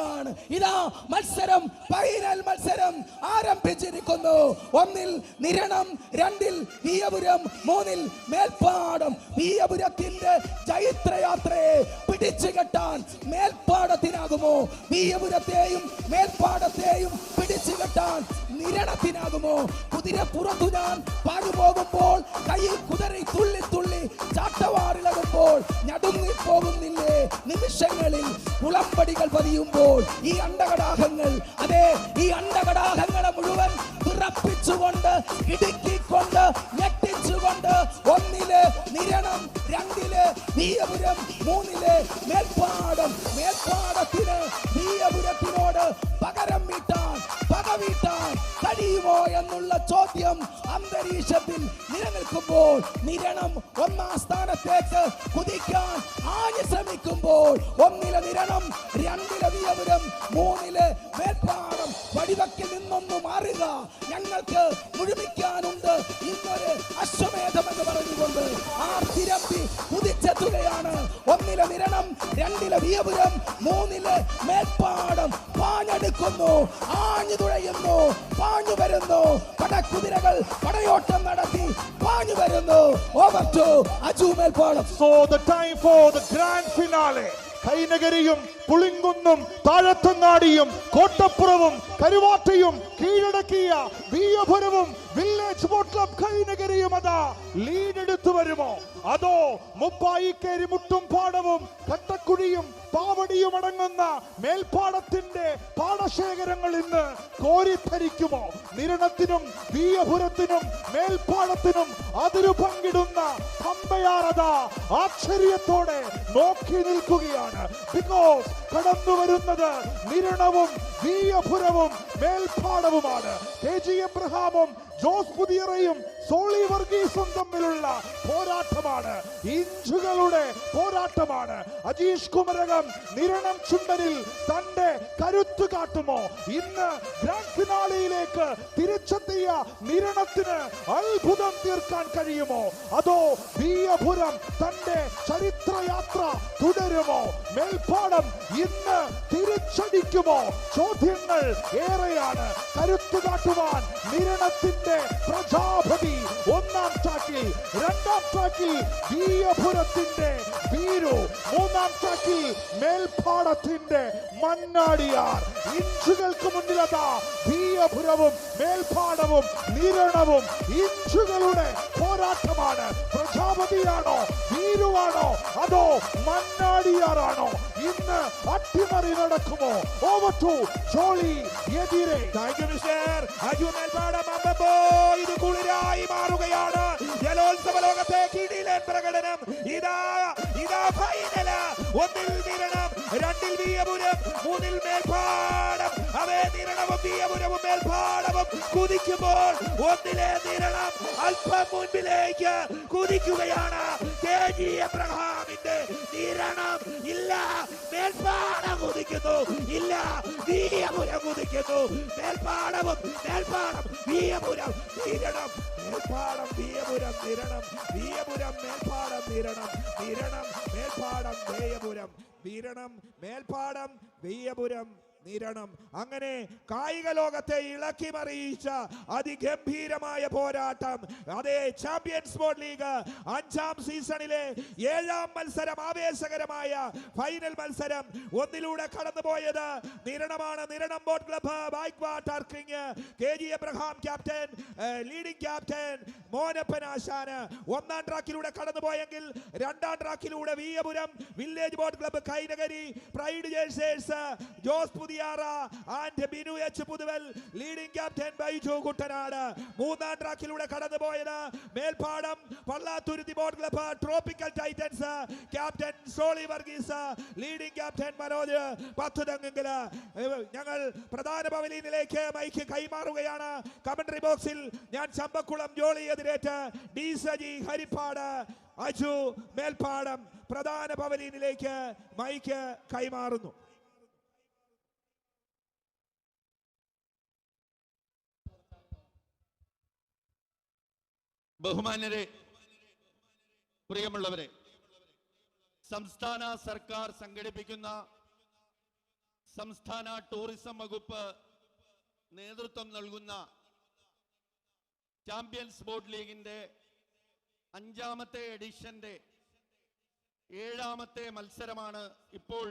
നിൽക്കുകയാണ് ഇതാ മത്സരം ഫൈനൽ മത്സരം ആരംഭിച്ചിരിക്കുന്നു. ഒന്നിൽ നിരണം രണ്ടിൽ വീയപുരം മൂന്നിൽ മേൽപ്പാടം. വീയപുരത്തിന്റെ ചൈത്രയാത്രയെ പിടിച്ചു കെട്ടാൻ മേൽപ്പാടത്തിനാകുമോ? വീയപുരത്തെയും മേൽപ്പാടത്തെയും പിടിച്ചു കെട്ടാൻ നിരണത്തിനാകുമോ? കുതിര പുറത്തു ഞാൻ പാടുപോകുമ്പോൾ കയ്യിൽ കുതിരി തുള്ളി തുള്ളി ചാട്ടവാറിളകുമ്പോൾ ഞടുങ്ങിപ്പോകുന്നില്ലേ? നിമിഷങ്ങളിൽ കുളമ്പടികൾ പതിയുമ്പോൾ ഈ അണ്ടകടാഹങ്ങൾ അതെ ഈ അണ്ടകടാഹങ്ങളെ മുഴുവൻ വിറപ്പിച്ചുകൊണ്ട് ഇടുക്കിക്കൊണ്ട് ഞെട്ടിച്ചുകൊണ്ട് ഒന്നിലെ നിരണം രണ്ടിൽ മൂന്നിലെ മേൽപ്പാടം മേൽപ്പാടത്തിന് വീയപുരത്തിനോട് പകരം വീട്ടാൻ പക വീട്ടാൻ കഴിയുമോ എന്നുള്ള ചോദ്യം അന്തരീക്ഷത്തിൽ നിലനിൽക്കുമ്പോൾ നിരണം ഒന്നാം സ്ഥാനത്തേക്ക് കുതിക്കാൻ ആഞ്ഞു ശ്രമിക്കുമ്പോൾ ഒന്നിലെ നിരണം രണ്ടിലെ വീയപുരം മൂന്നിലെ മേൽപ്പാടം വടിവക്കിൽ നിന്നൊന്നു മാറുക ഞങ്ങൾക്ക് മുഴുമിക്കാനുണ്ട്. ഇന്നൊരു അശ്വമേധം എന്ന് പറഞ്ഞുകൊണ്ട് ആ തിരമ്പി നിരണം വീയപുരം മൂന്നിലെ മേൽപ്പാടം പാഞ്ഞെടുക്കുന്നു ആഞ്ഞു തുഴയുന്നു പാഞ്ഞു വരുന്നു പടക്കുതിരകൾ പടയോട്ടം നടത്തി പാഞ്ഞു വരുന്നു over to Aju Melpadam. So the time for the grand finale കൈനകരിയും പുളിങ്കുന്നും താഴത്തങ്ങാടിയും കോട്ടപ്പുറവും കരുവാറ്റയും കീഴടക്കിയ വീയപുരവും വില്ലേജ് ബോട്ട് ക്ലബ് കൈനഗരിയും അതാ ലീഡ് എടുത്തു വരുമോ? അതോ മുപ്പായിക്കേരി മുട്ടും പാടവും കട്ടക്കുഴിയും പാവടിയും അടങ്ങുന്ന മേൽപ്പാടത്തിന്റെ പാടശേഖരങ്ങൾ ഇന്ന് കോരിത്തരിക്കുമോ നിരണത്തിനും വീയപുരത്തിനും മേൽപ്പാടത്തിനും അതിരു പങ്കിടുന്ന പമ്പയാറത ആശ്ചര്യത്തോടെ നോക്കി നിൽക്കുകയാണ്. ബിക്കോസ് കടന്നു വരുന്നത് നിരണവും വീയപുരവും മേൽപ്പാടവുമാണ്. കെ ജി എബ്രഹാമും ജോസ് പുതിയറയും സോളി വർഗീസും തമ്മിലുള്ള പോരാട്ടമാണ്. ഇഞ്ചുകളുടെ പോരാട്ടമാണ്. അജീഷ് കുമരകം നിരണം ചുണ്ടനിൽ തന്റെ കരുത്തു കാട്ടുമോ? ഇന്ന് ഗ്രാൻഡ് ഫിനാലിയിലേക്ക് തിരിച്ചെത്തിയ നിരണത്തിന് അത്ഭുതം തീർക്കാൻ കഴിയുമോ? അതോ വീയപുരം തന്റെ ചരിത്രയാത്ര തുടരുമോ? മേൽപ്പാടം ഇന്ന് തിരിച്ചടിക്കുമോ? ചോദ്യങ്ങൾ ഏറെയാണ്. കരുത്തു കാട്ടുവാൻ നിരണത്തിന്റെ പ്രജാപതി ഒന്നാം ട്രാക്കിൽ രണ്ടാം ട്രാക്കിൽ ദീയപുരത്തിന്റെ വീരു മൂന്നാം ട്രാക്കിൽ മേൽപ്പാടത്തിന്റെ മണ്ണാടിയാർ. ഇഞ്ചുകൾക്ക് മുന്നിലതാ ദീയപുരവും മേൽപ്പാടവും നിരണവും. ഇഞ്ചുകളുടെ പോരാട്ടമാണ് പ്രജാപതിയാണോ? വീരുവാണോ അതോ മണ്ണാടിയാറാണോ? ഇന്ന് അട്ടിമറി നടക്കുമോ? ഓവർ ടു ജോളി എതിരെ. ഇത് കുളിരായി മാറുകയാണ്. ജലോത്സവ ലോകത്തെ കിടിലൻ പ്രകടനം. ഇതാ ഇതാ ഫൈനല ഒന്നിൽ നിരണം രണ്ടിൽ വീയപുരം മൂന്നിൽ മേൽപ്പാടം. വീയപുരവും മേൽപ്പാടവും കുതിക്കുമ്പോൾ ഒന്നിലെ നിരണം അല്പം മുൻപിലേക്ക് കുതിക്കുകയാണ്. കെ ജി എബ്രഹാമിന്റെ നിരണം ഇല്ല. മേൽപ്പാടം കുതിക്കുന്നു. ഇല്ല. വീയപുരം കുതിക്കുന്നു. മേൽപ്പാടവും മേൽപ്പാടം വീയപുരം നിരണം. മേൽപ്പാടം വീയപുരം നിരണം. വീയപുരം മേൽപ്പാടം നിരണം. നിരണം മേൽപ്പാടം വേയപുരം വീരണം മേൽപ്പാടം വീയപുരം നിരണം. അങ്ങനെ കായിക ലോകത്തെ ഇളക്കി മറിയിച്ച അതിഗംഭീരമായ പോരാട്ടം. അതേ ചാമ്പ്യൻസ് ബോർഡ് ലീഗ് അഞ്ചാം സീസണിലെ ഏഴാം മത്സരം ആവേശകരമായ ഫൈനൽ മത്സരം ഒന്നിലൂടെ കടന്നുപോയത് നിരണമാണ്. നിരണം ബോട്ട് ക്ലബ്ബ് ബൈക്ക് ടർക്കിങ് king K G Abraham captain leading captain Monappan ആശാന് ഒന്നാം ട്രാക്കിലൂടെ കടന്നുപോയെങ്കിൽ രണ്ടാം ട്രാക്കിലൂടെ Veeyapuram village boat club Kainakari pride ജേഴ്സേഴ്സ് Jose Puthiyara and Binu H Puthuval leading captain Baiju Kuttanad. മൂന്നാം ട്രാക്കിലൂടെ കടന്നുപോയത് Melpadam Pallathuruthy boat club tropical titans captain Soly Varghese leading captain Manoj പത്ത് തെങ്ങെങ്കിൽ ഞങ്ങൾ പ്രധാന പവലിയനിലേക്ക് മൈക്ക് കൈമാറുകയാണ്. കമന്ററി ബോക്സിൽ ഞാൻ ചമ്പക്കുളം ജോളി എതിരേറ്റ് ഡി സജി ഹരിപ്പാട് അജു മേൽപ്പാടം പ്രധാന പവലിയനിലേക്ക് മൈക്ക് കൈമാറുന്നു. ബഹുമാന്യരെ പ്രിയമുള്ളവരെ സംസ്ഥാന സർക്കാർ സംഘടിപ്പിക്കുന്ന സംസ്ഥാന ടൂറിസം വകുപ്പ് നേതൃത്വം നൽകുന്ന ചാമ്പ്യൻസ് ബോട്ട് ലീഗിന്റെ അഞ്ചാമത്തെ എഡിഷന്റെ ഏഴാമത്തെ മത്സരമാണ് ഇപ്പോൾ